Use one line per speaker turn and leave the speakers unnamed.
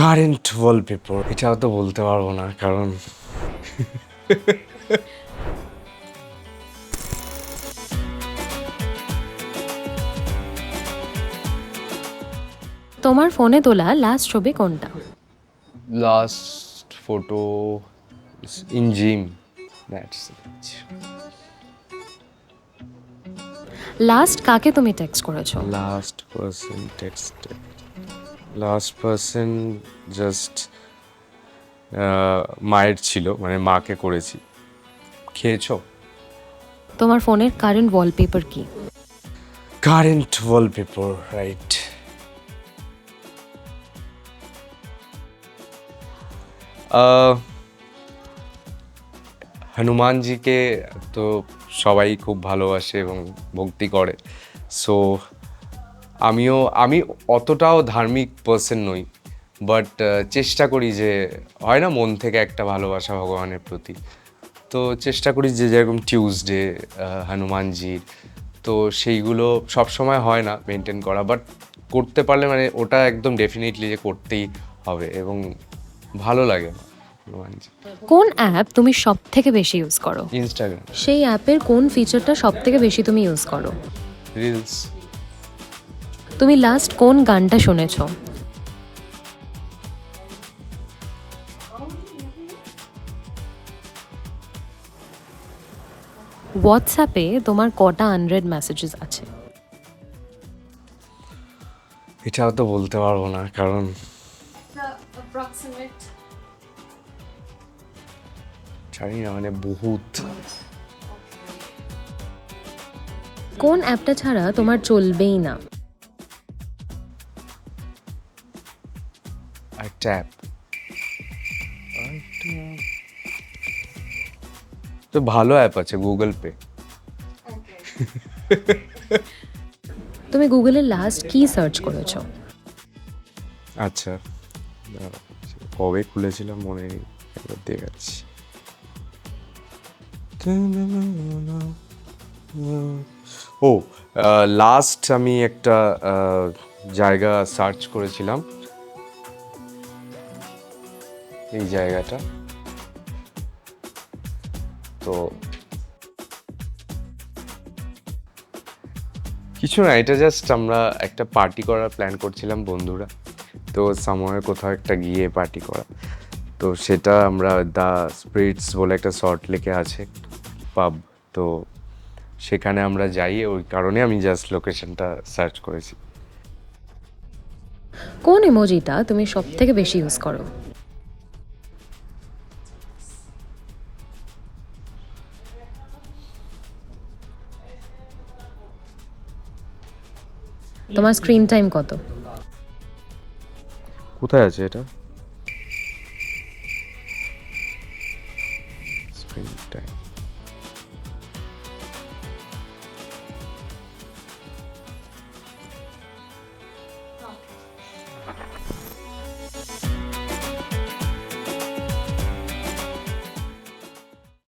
Current wallpaper এটাও তো বলতে পারব না কারণ
তোমার ফোনে তোলা লাস্ট ছবি কোনটা?
Last photo in gym that's
last কাকে তুমি টেক্সট করেছ?
Last person text last person just মায়ের ছিল মানে মাকে করেছি। খেয়েছো?
তোমার ফোনের কারেন্ট ওয়ালপেপার কি?
কারেন্ট ওয়ালপেপার রাইট হনুমানজিকে তো সবাই খুব ভালোবাসে এবং ভক্তি করে। সো আমিও আমি অতটাও ধার্মিক পার্সন নই বাট চেষ্টা করি যে হয় না মন থেকে একটা ভালোবাসা ভগবানের প্রতি। তো চেষ্টা করি যে যেরকম টিউসডে হনুমানজির তো সেইগুলো সব সময় হয় না মেনটেন করা বাট করতে পারলে মানে ওটা একদম ডেফিনেটলি যে করতেই হবে এবং ভালো লাগে
কোন অ্যাপ তুমি সব থেকে বেশি ইউজ করো?
ইনস্টাগ্রাম
সেই অ্যাপের কোন ফিচারটা সব থেকে বেশি তুমি ইউজ করো?
রিলস
তুমি লাস্ট কোন গানটা শুনেছ? হোয়াটসঅ্যাপে তোমার কটা আনরেড মেসেজেস আছে?
এটাও তো বলতে পারব না কারণ জানি না মানে বহুত।
কোন অ্যাপটা ছাড়া তোমার চলবেই না?
একটা অ্যাপ তো ভালো অ্যাপ আছে গুগল পে
তুমি গুগলে লাস্ট কি সার্চ করেছ।
আচ্ছা। কবে খুলেছিলাম মনে নেই একবার দেখাচ্ছি। ও লাস্ট আমি একটা জায়গা সার্চ করেছিলাম। এই জায়গাটা। তো কিছু না, এটা জাস্ট আমরা একটা পার্টি করার প্ল্যান করছিলাম বন্ধুরা। তো সাময়ে কোথাও একটা গিয়ে পার্টি করা। তো সেটা আমরা দ্য স্পিরিটস বলে একটা শর্ট লেকে আছে পাব তো সেখানে আমরা যাই, ওই কারণে আমি জাস্ট লোকেশনটা সার্চ করেছি।
কোন ইমোজিটা তুমি সব থেকে বেশি ইউজ করো? তোমার স্ক্রিন টাইম কত?
কোথায় আছে এটা?